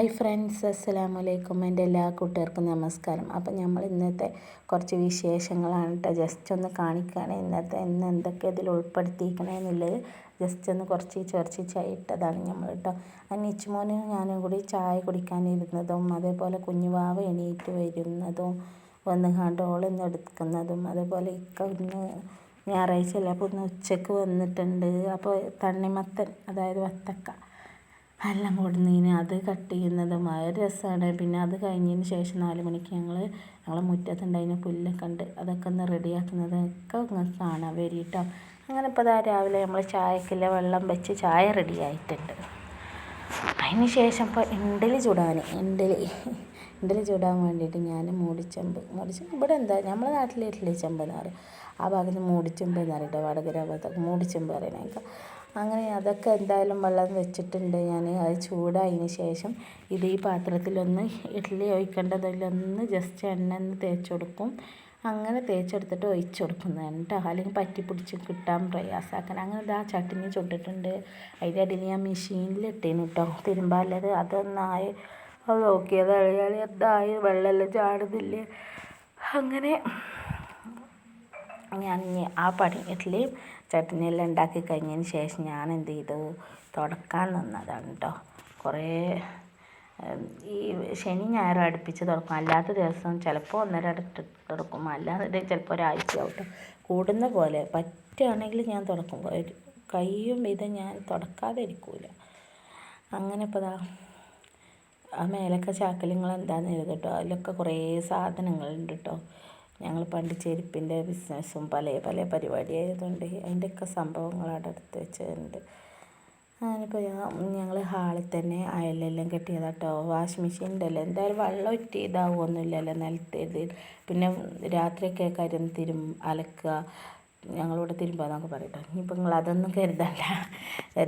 Hi friends അസ്സലാമു അലൈക്കും എന്റെ എല്ലാ കൂട്ടുകാർക്കും നമസ്കാരം. അപ്പം നമ്മൾ ഇന്നത്തെ കുറച്ച് വിശേഷങ്ങളാണ് കേട്ടോ ജസ്റ്റ് ഒന്ന് കാണിക്കുകയാണ് ഇന്നത്തെ ഇന്ന് എന്തൊക്കെ ഇതിൽ ഉൾപ്പെടുത്തിയിരിക്കണമെന്നുള്ളത് ജസ്റ്റ് ഒന്ന് കുറച്ച് ചൊറച്ച് ഇട്ടതാണ് നമ്മൾ കേട്ടോ അന്നിച്ചുമോനും ഞാനും കൂടി ചായ കുടിക്കാനിരുന്നതും അതേപോലെ കുഞ്ഞുവാവ എണീറ്റ് വരുന്നതും വന്ന് കണ്ട് ഓളൊന്ന് എടുക്കുന്നതും അതേപോലെ ഇക്ക ഒന്ന് ഞായറാഴ്ച അല്ല അപ്പോൾ ഒന്ന് ഉച്ചയ്ക്ക് വന്നിട്ടുണ്ട്. അപ്പോൾ തണ്ണിമത്തൻ അതായത് വത്തക്ക എല്ലാം കൊടുന്നതിന് അത് കട്ട് ചെയ്യുന്നതുമായ രസമാണ്. പിന്നെ അത് കഴിഞ്ഞതിന് ശേഷം നാല് മണിക്ക് ഞങ്ങൾ ഞങ്ങളെ മുറ്റത്തുണ്ടായിരുന്ന പുല്ലൊക്കെ ഉണ്ട് അതൊക്കെ ഒന്ന് റെഡിയാക്കുന്നതൊക്കെ നിങ്ങൾക്ക് കാണാൻ വരിട്ടോ അങ്ങനെ ഇപ്പോൾ ഇതാ രാവിലെ നമ്മൾ ചായക്കില്ല വെള്ളം വെച്ച് ചായ റെഡിയായിട്ടുണ്ട് അതിന് ശേഷം ഇപ്പോൾ ഇണ്ടലി ചുടാൻ ഇണ്ടലി ഇണ്ടലി ചുടാൻ വേണ്ടിയിട്ട് ഞാൻ മൂടിച്ചെമ്പ് മൂടിച്ചെമ്പ് ഇവിടെ എന്താ നമ്മുടെ നാട്ടിൽ ഇഡ്ഡലി ചെമ്പ് എന്ന് പറയും. ആ ഭാഗത്ത് മൂടിച്ചെമ്പ് എന്ന് പറയും കേട്ടോ വടകര ഭാഗത്തൊക്കെ മൂടിച്ചെമ്പ് പറയുന്നേക്കാം അങ്ങനെ അതൊക്കെ എന്തായാലും വെള്ളം വെച്ചിട്ടുണ്ട് ഞാൻ അത് ചൂടായതിന് ശേഷം ഇത് ഈ പാത്രത്തിലൊന്ന് ഇഡ്ഡലി ഒഴിക്കേണ്ടതിലൊന്ന് ജസ്റ്റ് എണ്ണ ഒന്ന് തേച്ച് കൊടുക്കും അങ്ങനെ തേച്ചെടുത്തിട്ട് ഒഴിച്ച് കൊടുക്കുന്നതാണ് കേട്ടോ അല്ലെങ്കിൽ പറ്റി പിടിച്ച് കിട്ടാൻ പ്രയാസാക്കാൻ അങ്ങനെ ഇതാ ചട്ടിനി ചുട്ടിട്ടുണ്ട്. അതിന്റെ അടിയിൽ ഞാൻ മെഷീനിൽ ഇട്ടേന് കേട്ടോ തിരുമ്പാലത് അതൊന്നായി. അത് നോക്കിയത് അയാൾ എന്തായി വെള്ളമെല്ലാം ചാടുന്നില്ലേ. അങ്ങനെ ഞാൻ ആ പണി ഇഡ്ഡലിയും ചട്നിയെല്ലാം ഉണ്ടാക്കി കഴിഞ്ഞതിന് ശേഷം ഞാൻ എന്ത് ചെയ്തു? തുടക്കാൻ നിന്നതാണ് കേട്ടോ കുറേ ഈ ശനി ഞായറും അടുപ്പിച്ച് തുറക്കും അല്ലാത്ത ദിവസം ചിലപ്പോൾ ഒന്നര അടുത്ത് തുറക്കും അല്ലാതെ ചിലപ്പോൾ ഒരാഴ്ച ആവട്ടെ കൂടുന്ന പോലെ പറ്റുകയാണെങ്കിൽ ഞാൻ തുറക്കും കയ്യും വിധം ഞാൻ തുടക്കാതെ ഇരിക്കൂല. അങ്ങനെ ഇപ്പോൾ ദാ ആ മേലൊക്കെ ചാക്കിൽ നിങ്ങൾ എന്താണെന്ന് എഴുതട്ടോ അതിലൊക്കെ കുറേ സാധനങ്ങളുണ്ട് കേട്ടോ ഞങ്ങൾ പണ്ട് ചെരുപ്പിന്റെ ബിസിനസ്സും പല പല പരിപാടി ആയതുകൊണ്ട് അതിന്റെയൊക്കെ സംഭവങ്ങൾ അവിടെ എടുത്ത് വെച്ചിട്ടുണ്ട്. ഞാനിപ്പോൾ ഞങ്ങൾ ഹാളിൽ തന്നെ അയലെല്ലാം കെട്ടിയതാട്ടോ. കേട്ടോ വാഷിംഗ് മെഷീൻ ഉണ്ടല്ലോ. എന്തായാലും വെള്ളം ഒറ്റ ഇതാവുമൊന്നുമില്ലല്ലോ നിലത്ത് പിന്നെ രാത്രിയൊക്കെ കാര്യം തിരും അലക്കുക. ഞങ്ങളിവിടെ തിരുമ്പോൾ എന്നൊക്കെ പറയട്ടോ. ഇനിയിപ്പോൾ നിങ്ങൾ അതൊന്നും കരുതണ്ട.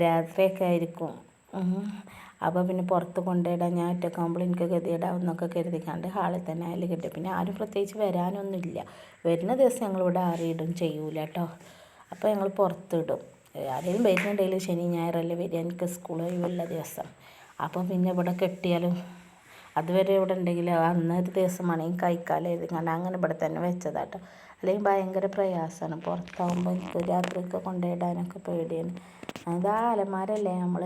രാത്രിയൊക്കെ ആയിരിക്കും. അപ്പോൾ പിന്നെ പുറത്ത് കൊണ്ടുപോയിടാൻ ഞാൻ ഒറ്റക്കാകുമ്പോൾ എനിക്ക് ഗതിയിടാം എന്നൊക്കെ കരുതിക്കാണ്ട് ഹാളിൽ തന്നെ അതിൽ കിട്ടും. പിന്നെ ആരും പ്രത്യേകിച്ച് വരാനൊന്നുമില്ല. വരുന്ന ദിവസം ഞങ്ങളിവിടെ ആറിയിടും ചെയ്യൂല കേട്ടോ. അപ്പോൾ ഞങ്ങൾ പുറത്തിടും ആരെങ്കിലും വരുന്നുണ്ടെങ്കിൽ ശനി ഞായറല്ലേ വരിക. എനിക്ക് സ്കൂൾ ഒഴിവുള്ള ദിവസം. അപ്പോൾ പിന്നെ ഇവിടെ കെട്ടിയാലും അതുവരെ ഇവിടെ ഉണ്ടെങ്കിൽ അന്നൊരു ദിവസം വേണമെങ്കിൽ കഴിക്കാലോ എഴുതിക്കാണ്ട് അങ്ങനെ ഇവിടെ തന്നെ വെച്ചതാട്ടോ. അല്ലെങ്കിൽ ഭയങ്കര പ്രയാസമാണ്. പുറത്താകുമ്പോൾ എനിക്ക് രാത്രിയൊക്കെ കൊണ്ടുപോയിടാനൊക്കെ പേടിയാണ്. ഇതാ അലമാരല്ലേ നമ്മൾ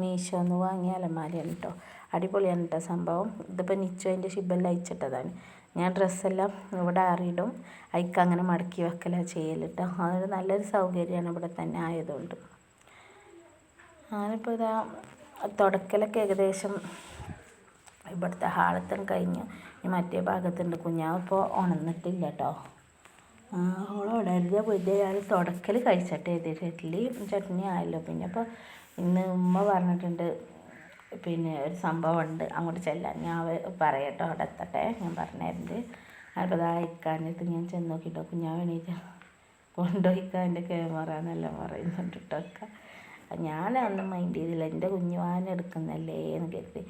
മീഷോന്ന് വാങ്ങിയ അലമാരയാണ് കേട്ടോ അടിപൊളിയാണ് കേട്ടോ സംഭവം. ഇതിപ്പോൾ നിച്ചോ എന്റെ ഷിബെല്ലാം അയച്ചിട്ടതാണ്. ഞാൻ ഡ്രസ്സെല്ലാം ഇവിടെ അറിയിടും അയക്ക് അങ്ങനെ മടക്കി വെക്കലാണ് ചെയ്യൽ കേട്ടോ അതൊരു നല്ലൊരു സൗകര്യമാണ് ഇവിടെ തന്നെ ആയതുകൊണ്ട്. ഞാനിപ്പോൾ ഇതാ തുടക്കലൊക്കെ ഏകദേശം ഇവിടുത്തെ ഹാളത്തും കഴിഞ്ഞ് മറ്റേ ഭാഗത്തുണ്ട് കുഞ്ഞാവിപ്പോൾ ഉണർന്നിട്ടില്ല കേട്ടോ ഓളുണരുന്ന മുന്നേ ഞാൻ തുടക്കൽ കഴിച്ചട്ടെ എഴുതിയിട്ട് ഇഡ്ഡലി ചട്നി ആയല്ലോ. പിന്നെ അപ്പോൾ ഇന്ന് ഉമ്മ പറഞ്ഞിട്ടുണ്ട് പിന്നെ ഒരു സംഭവം ഉണ്ട് അങ്ങോട്ട് ചെല്ലാൻ. ഞാൻ പറയട്ടോ അവിടെ എത്തട്ടെ ഞാൻ പറഞ്ഞിരുന്നത് അപ്പോൾ ഇതാ ഇക്കാനിട്ട് ഞാൻ ചെന്ന് നോക്കിയിട്ടോ. കുഞ്ഞാവ് എണീറ്റ് കൊണ്ടുപോയിക്കാൻ എന്റെ ക്യാമറ എന്നെല്ലാം പറയുന്നുണ്ട് കേട്ടോ ഞാനൊന്നും മൈൻഡ് ചെയ്തില്ല. എന്റെ കുഞ്ഞുവാൻ എടുക്കുന്നല്ലേ എന്ന് കരുതി.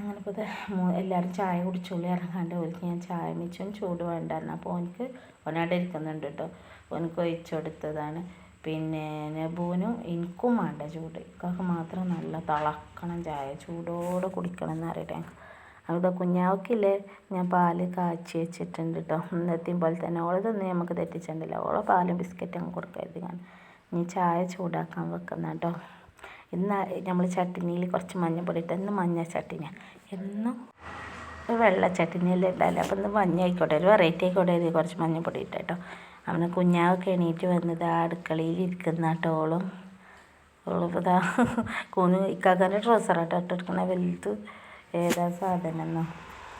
അങ്ങനെ ഇപ്പോൾ എല്ലാവരും ചായ കുടിച്ചോളി ഇറങ്ങാണ്ട് ഓർക്ക് ഞാൻ ചായ മിച്ചും ചൂട് വേണ്ടായിരുന്നു അപ്പോൾ ഓനിക്ക് ഓനാടെ ഇരിക്കുന്നുണ്ട് കേട്ടോ ഓനക്ക് ഒഴിച്ചെടുത്തതാണ്. പിന്നെ നബൂനും എനിക്കും വേണ്ട ചൂട്. ഇക്കൊക്കെ മാത്രം നല്ല തിളക്കണം ചായ ചൂടോടെ കുടിക്കണം എന്നറിയട്ടെ അവിടെ കുഞ്ഞാവക്കില്ലേ ഞാൻ പാൽ കാച്ചി വെച്ചിട്ടുണ്ട് കേട്ടോ ഇന്നത്തെയും പോലെ തന്നെ ഓളതൊന്നും നമുക്ക് തെറ്റിച്ചിട്ടില്ല ഓളെ പാലും ബിസ്ക്കറ്റും കൊടുക്കരുത് ഞാൻ. ഇനി ചായ ചൂടാക്കാൻ വെക്കുന്ന കേട്ടോ ഇന്ന് നമ്മൾ ചട്ടിനിയിൽ കുറച്ച് മഞ്ഞൾപ്പൊടി ഇട്ട് ഇന്ന് മഞ്ഞ ചട്ടിനിയാണ് എന്നും വെള്ള ചട്ടിനിയെല്ലാം ഇട്ടാലേ അപ്പം ഇന്ന് മഞ്ഞ ആയിക്കോട്ടെ ഒരു വെറൈറ്റി ആയിക്കോട്ടെ കുറച്ച് മഞ്ഞൾപ്പൊടി ഇട്ട കേട്ടോ. അവന് കുഞ്ഞാവൊക്കെ എണീറ്റ് വന്നത് ആ അടുക്കളയിൽ ഇരിക്കുന്ന കേട്ടോളും ഓളിപ്പോൾ ഇതാ കുഞ്ഞു ഇക്കാക്കാന്റെ ട്രൗസറാട്ടോ ഇട്ടെടുക്കണ വലുത് ഏതാ സാധനം എന്നോ.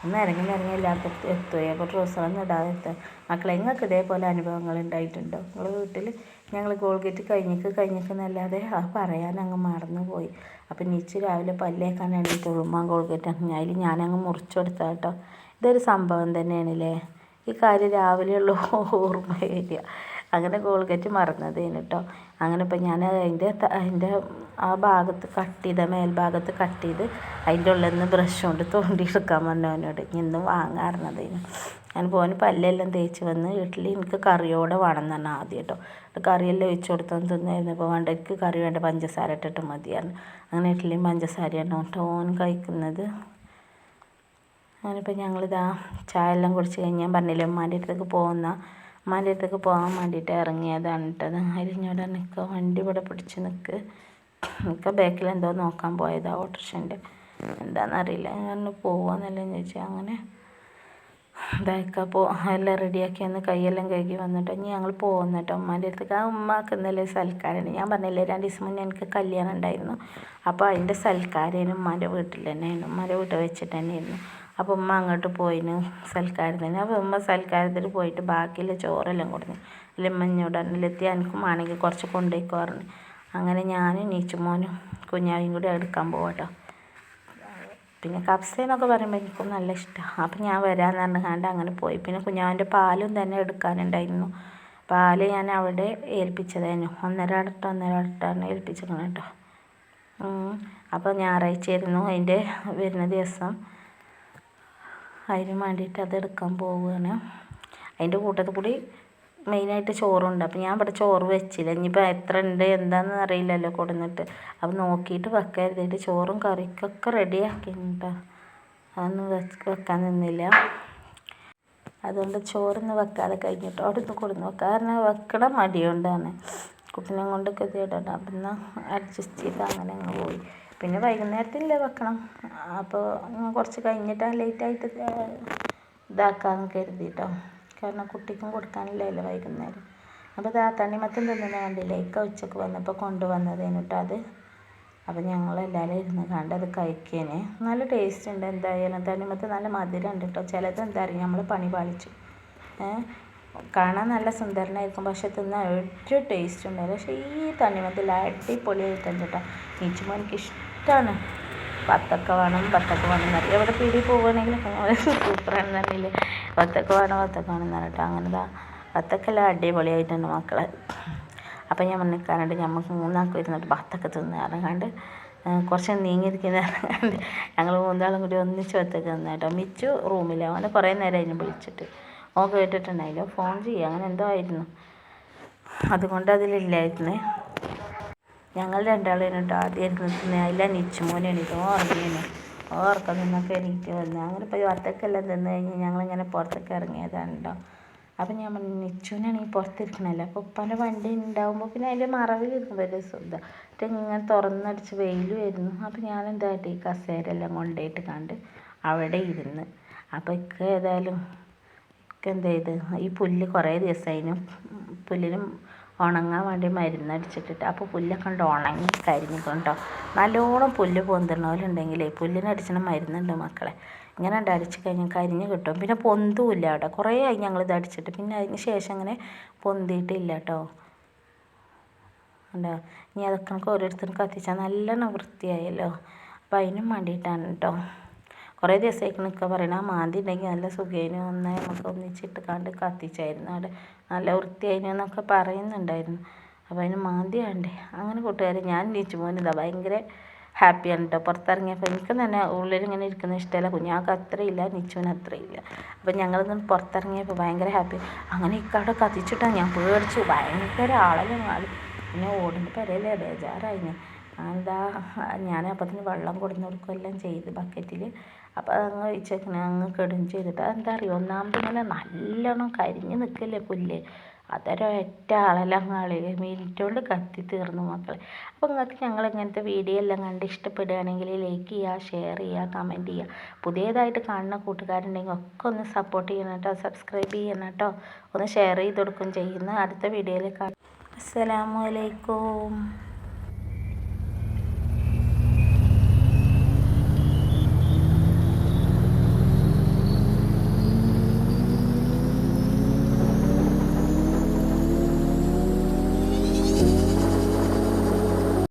ഒന്ന് ഇറങ്ങി ഇറങ്ങി എല്ലാവർക്കും എത്തുകയോ അപ്പോൾ ട്രൗസറൊന്നും ഇടാതെ എത്തുക മക്കളെ നിങ്ങൾക്ക് ഇതേപോലെ അനുഭവങ്ങൾ ഉണ്ടായിട്ടുണ്ടോ? നിങ്ങൾ വീട്ടിൽ ഞങ്ങൾ കോൾഗേറ്റ് കഴിഞ്ഞിക്ക് കഴിഞ്ഞിക്കെന്നല്ലാതെ അത് പറയാൻ അങ്ങ് മറന്നു പോയി. അപ്പം നീച്ച് രാവിലെ പല്ലേക്കാൻ എണീറ്റ് ഉളുമ്മാൻ കോൾഗേറ്റ് അതിൽ ഞാനങ്ങ് മുറിച്ചെടുത്ത കേട്ടോ. ഇതൊരു സംഭവം തന്നെയാണല്ലേ? ഈ കാര്യം രാവിലെയുള്ള ഓർമ്മ വരിക. അങ്ങനെ കോൾഗേറ്റ് മറന്നതേനു കേട്ടോ അങ്ങനെ ഇപ്പം ഞാൻ അതിന്റെ അതിന്റെ ആ ഭാഗത്ത് കട്ട് ചെയ്ത മേൽഭാഗത്ത് കട്ട് ചെയ്ത് അതിന്റെ ഉള്ളിൽ നിന്ന് ബ്രഷ് കൊണ്ട് തോണ്ടി എടുക്കാൻ പറഞ്ഞു അവനോട് ഇന്നും വാങ്ങാറുന്നതേനു. ഞാൻ പോന് പല്ലെല്ലാം തേച്ച് വന്ന് വീട്ടിൽ എനിക്ക് കറിയോടെ വേണം എന്ന് പറഞ്ഞാൽ ആദ്യം കേട്ടോ കറിയെല്ലാം ഒഴിച്ച് കൊടുത്തൊന്ന് തിന്നായിരുന്നു. ഇപ്പോൾ വേണ്ട എനിക്ക് കറി വേണ്ട പഞ്ചസാര ഇട്ടിട്ട് മതിയായിരുന്നു അങ്ങനെ ഇഡ്ഡലിയും പഞ്ചസാരയാണ് കേട്ടോ ഓൻ കഴിക്കുന്നത്. അങ്ങനിപ്പോൾ ഞങ്ങളിതാ ചായ എല്ലാം കുടിച്ച് കഴിഞ്ഞ് ഞാൻ പറഞ്ഞില്ലേ ഉമ്മാന്റെ അടുത്തേക്ക് പോകുന്ന അടുത്തേക്ക് പോകാൻ വേണ്ടിയിട്ട് ഇറങ്ങിയതാണ് കേട്ടത് അരിഞ്ഞോടെ നിൽക്കുക വണ്ടി ഇവിടെ പിടിച്ച് നിൽക്ക് നിൽക്കുക ബാക്കിൽ എന്തോ നോക്കാൻ പോയതാണ് ഓട്ടോറിക്ഷന്റെ. എന്താണെന്നറിയില്ല അങ്ങനെ പോവാന്നല്ലേ ചോദിച്ചാൽ അങ്ങനെ ഇതായിക്ക പോ എല്ലാം റെഡിയാക്കി കൈയെല്ലാം കഴുകി വന്നിട്ട് ഇനി ഞങ്ങൾ പോകുന്നു കേട്ടോ ഉമ്മാന്റെ അടുത്തേക്ക്. ആ ഉമ്മാക്ക് ഇന്നലെ സൽക്കാരമാണ് ഞാൻ പറഞ്ഞില്ലേ രണ്ട് ദിവസം മുന്നേ എനിക്ക് കല്യാണം ഉണ്ടായിരുന്നു. അപ്പോൾ അതിന്റെ സൽക്കാരേനും ഉമ്മാന്റെ വീട്ടിൽ തന്നെയായിരുന്നു. ഉമ്മാന്റെ വീട്ടിൽ വെച്ചിട്ട് തന്നെയായിരുന്നു. അപ്പോൾ ഉമ്മ അങ്ങോട്ട് പോയിന് സൽക്കാരത്തിന്. അപ്പോൾ ഉമ്മ സൽക്കാരത്തിന് പോയിട്ട് ബാക്കിയുള്ള ചോറെല്ലാം കൊടുത്തു. അല്ലെ ഉമ്മ എന്നോട് എത്തി എനിക്കും ആണെങ്കിൽ കുറച്ച് കൊണ്ടുപോയിക്കോ പറഞ്ഞു അങ്ങനെ ഞാനും നീച്ചുമോനും കുഞ്ഞാവിയും കൂടി എടുക്കാൻ പോകട്ടോ പിന്നെ കബ്സ എന്നൊക്കെ പറയുമ്പോൾ എനിക്കും നല്ല ഇഷ്ടമാണ് അപ്പം ഞാൻ വരാമെന്ന് പറഞ്ഞുകൊണ്ട് അങ്ങനെ പോയി. പിന്നെ കുഞ്ഞാവിന്റെ പാലും തന്നെ എടുക്കാനുണ്ടായിരുന്നു. പാൽ ഞാൻ അവിടെ ഏൽപ്പിച്ചതായിരുന്നു. ഒന്നര അടട്ട് ഒന്നര അടട്ടാണ് ഏൽപ്പിച്ചിരുന്നു കേട്ടോ അപ്പോൾ ഞായറാഴ്ചയായിരുന്നു അതിന്റെ വരുന്ന ദിവസം. അതിന് വേണ്ടിയിട്ട് അത് എടുക്കാൻ പോവുകയാണ് അതിന്റെ കൂട്ടത്തിൽ കൂടി മെയിനായിട്ട് ചോറുണ്ട്. അപ്പം ഞാൻ ഇവിടെ ചോറ് വെച്ചില്ല. ഇനിയിപ്പോൾ എത്ര ഉണ്ട് എന്താണെന്ന് അറിയില്ലല്ലോ കൊടുന്നിട്ട്. അപ്പം നോക്കിയിട്ട് വെക്കരുതായിട്ട് കരുതിയിട്ട് ചോറും കറിക്കൊക്കെ റെഡിയാക്കിട്ടോ അതൊന്നും വെക്കാൻ നിന്നില്ല. അതുകൊണ്ട് ചോറൊന്നും വെക്കാതെ കഴിഞ്ഞിട്ട് അവിടെ നിന്ന് കൊടുന്ന് വെക്കാം. കാരണം വെക്കണ മടിയുണ്ടാണ്. കുട്ടീനെ കൊണ്ട് ഗതികേടാണ്. അപ്പം എന്നാൽ അഡ്ജസ്റ്റ് ചെയ്ത് അങ്ങനെ അങ്ങ് പോയി. പിന്നെ വൈകുന്നേരത്തില്ലേ വെക്കണം. അപ്പോൾ കുറച്ച് കഴിഞ്ഞിട്ട് ലേറ്റായിട്ട് ഇതാക്കാമെന്ന് കരുതിയിട്ടോ കാരണം കുട്ടിക്കും കൊടുക്കാനില്ലല്ലോ വൈകുന്നേരം. അപ്പോൾ ഇതാ തണ്ണിമത്തൻ തിന്നുന്ന കണ്ടില്ലേ? ഇക്ക ഉച്ചയ്ക്ക് വന്നപ്പോൾ കൊണ്ടുവന്നതേനു കേട്ടോ അത്. അപ്പോൾ ഞങ്ങളെല്ലാവരും ഇരുന്ന് കണ്ട് അത് കഴിക്കേനെ. നല്ല ടേസ്റ്റ് ഉണ്ട് എന്തായാലും. തണ്ണിമത്തം നല്ല മധുരം ഉണ്ട് കേട്ടോ ചിലത് എന്താ അറിയാം? നമ്മൾ പണി പാളിച്ചു കാണാൻ നല്ല സുന്ദരനായിരിക്കും. പക്ഷെ തിന്നാൻ ഒരു ടേസ്റ്റ് ഉണ്ടായില്ല പക്ഷേ ഈ തണ്ണിമത്തിൽ അടിപൊളിയായിട്ടുണ്ട് കേട്ടോ നീച്ചുമ്പോൾ എനിക്ക് ഇഷ്ടമാണ് പത്തൊക്കെ വേണം പത്തൊക്കെ വേണം എന്നറിയാം എവിടെ പീടി പോവുകയാണെങ്കിൽ സൂപ്പറാണെന്ന് പറഞ്ഞില്ലേ? പത്തൊക്കെ വേണം പത്തൊക്കെ വേണം എന്ന് പറഞ്ഞിട്ട് അങ്ങനെ ഇതാ വത്തക്കെല്ലാം അടിപൊളിയായിട്ടുണ്ട് മക്കളെ. അപ്പം ഞാൻ നിൽക്കാനുണ്ട് ഞമ്മക്ക് മൂന്നാൾക്ക് ഇരുന്നിട്ട് പത്തൊക്കെ തിന്ന്. ഇറങ്ങാണ്ട് കുറച്ച് നീങ്ങിയിരിക്കുന്ന. ഇറങ്ങാണ്ട് ഞങ്ങൾ മൂന്നാളും കൂടി ഒന്നിച്ച് പത്തൊക്കെ തിന്നു കേട്ടോ. മിച്ചു റൂമിൽ അവനെ കുറേ നേരം അതിന് വിളിച്ചിട്ട്. ഓൻ കേട്ടിട്ടുണ്ടായില്ല. ഫോൺ ചെയ്യുക അങ്ങനെ എന്തോ ആയിരുന്നു. അതുകൊണ്ട് അതിലില്ലായിരുന്നു. ഞങ്ങൾ രണ്ടാളും കേട്ടോ ആദ്യം നിൽക്കുന്നത് അതിലെ നിച്ചുമോനാണ് ഓർമ്മയാണ് ഓ ഓർക്കം നിന്നൊക്കെ എനിക്ക് വന്നു. അങ്ങനെ ഇപ്പോൾ വത്തക്കെല്ലാം തിന്ന് കഴിഞ്ഞ് ഞങ്ങളിങ്ങനെ പുറത്തൊക്കെ ഇറങ്ങിയതാണ് അപ്പം ഞാൻ പറഞ്ഞു ഈ പുറത്തിരിക്കണല്ലോ? അപ്പോൾ ഉപ്പാന്റെ വണ്ടി ഉണ്ടാകുമ്പോൾ പിന്നെ അതിന്റെ മറവിൽ ഇരിക്കുമ്പോൾ ഒരു സുഖം. എന്നിട്ട് ഇങ്ങനെ തുറന്നടിച്ച് വെയിൽ വരുന്നു. അപ്പോൾ ഞാൻ എന്തായിട്ട് ഈ കസേരയെല്ലാം കൊണ്ടുപോയിട്ട് കണ്ട് അവിടെ ഇരുന്ന്. അപ്പോൾ ഇക്ക ഏതായാലും എന്ത് ചെയ്ത് ഈ പുല്ല് കുറേ ദിവസമായിരുന്നു പുല്ലിനും ഉണങ്ങാൻ വേണ്ടി മരുന്നടിച്ചിട്ടിട്ട് അപ്പോൾ പുല്ലൊക്കെ ഉണ്ട് ഉണങ്ങി കരിഞ്ഞിട്ടോ നല്ലോണം പുല്ല് പൊന്തുന്നവരുണ്ടെങ്കിലേ പുല്ലിനടിച്ചണ മരുന്നുണ്ട് മക്കളെ. ഇങ്ങനെ ഉണ്ട് അടിച്ച് കഴിഞ്ഞാൽ കരിഞ്ഞ് കിട്ടും. പിന്നെ പൊന്തുമില്ല കേട്ടോ. കുറേ ആയി ഞങ്ങളിത് അടിച്ചിട്ട്. പിന്നെ അതിന് ശേഷം അങ്ങനെ പൊന്തിയിട്ടില്ല കേട്ടോ. ഉണ്ടോ ഇനി അതൊക്കെ നമുക്ക് ഓരോരുത്തരും കത്തിച്ചാൽ നല്ലോണം വൃത്തിയായല്ലോ. അപ്പം അതിനും വേണ്ടിയിട്ടാണ് കേട്ടോ. കുറേ നിൽക്കുക പറയണ ആ മാന്തി ഉണ്ടെങ്കിൽ നല്ല സുഖേനു ഒന്ന് നമുക്ക് ഒന്നിച്ചിട്ട് കണ്ട് കത്തിച്ചായിരുന്നു. അവിടെ നല്ല വൃത്തിയായിരുന്നു എന്നൊക്കെ പറയുന്നുണ്ടായിരുന്നു. അപ്പോൾ അതിന് മാന്തി ആണ്ടേ അങ്ങനെ കൂട്ടുകാർ ഞാൻ നീച്ചു പോകുന്നതാണ് ഭയങ്കര ഹാപ്പിയാണ് കേട്ടോ. പുറത്തിറങ്ങിയപ്പോൾ എനിക്ക് തന്നെ ഉള്ളിൽ ഇങ്ങനെ ഇരിക്കുന്ന ഇഷ്ടമല്ല. കുഞ്ഞാൾക്ക് അത്രയില്ല നിച്ചുവിന് അത്രയില്ല. അപ്പോൾ ഞങ്ങളിന്ന് പുറത്തിറങ്ങിയപ്പോൾ ഭയങ്കര ഹാപ്പി. അങ്ങനെ ഇക്കവിടെ കത്തിച്ചിട്ടാണ് ഞാൻ പേടിച്ചു. ഭയങ്കര ആളെല്ലാം മാറി പിന്നെ ഓടിന്റെ പെരയിലേ ബേജാറായി ഞാൻ എന്താ ഞാൻ അപ്പത്തിന് വെള്ളം കൊടുന്നു കൊടുക്കുകയെല്ലാം ചെയ്ത് ബക്കറ്റിൽ അപ്പോൾ അതങ്ങ് ഒഴിച്ചേക്കണ അങ്ങ് കെടും ചെയ്തിട്ട്. അതെന്താ അറിയോ ഒന്നാമത് ഇങ്ങനെ നല്ലോണം കരിഞ്ഞ് നിൽക്കല്ലേ പുല്ല്. അതൊരൊറ്റ ആളെല്ലാം ആളി മിനിറ്റ് കൊണ്ട് കത്തി തീർന്നു മക്കളെ. അപ്പോൾ നിങ്ങൾക്ക് ഞങ്ങൾ ഇങ്ങനത്തെ വീഡിയോ എല്ലാം കണ്ട് ഇഷ്ടപ്പെടുകയാണെങ്കിൽ ലൈക്ക് ചെയ്യുക ഷെയർ ചെയ്യുക കമന്റ് ചെയ്യുക. പുതിയതായിട്ട് കാണുന്ന കൂട്ടുകാരുണ്ടെങ്കിൽ ഒക്കെ ഒന്ന് സപ്പോർട്ട് ചെയ്യണം കേട്ടോ സബ്സ്ക്രൈബ് ചെയ്യണം കേട്ടോ. ഒന്ന് ഷെയർ ചെയ്ത് കൊടുക്കും ചെയ്യുന്ന. അടുത്ത വീഡിയോയിൽ കാണാം. അസ്സലാമു അലൈക്കും.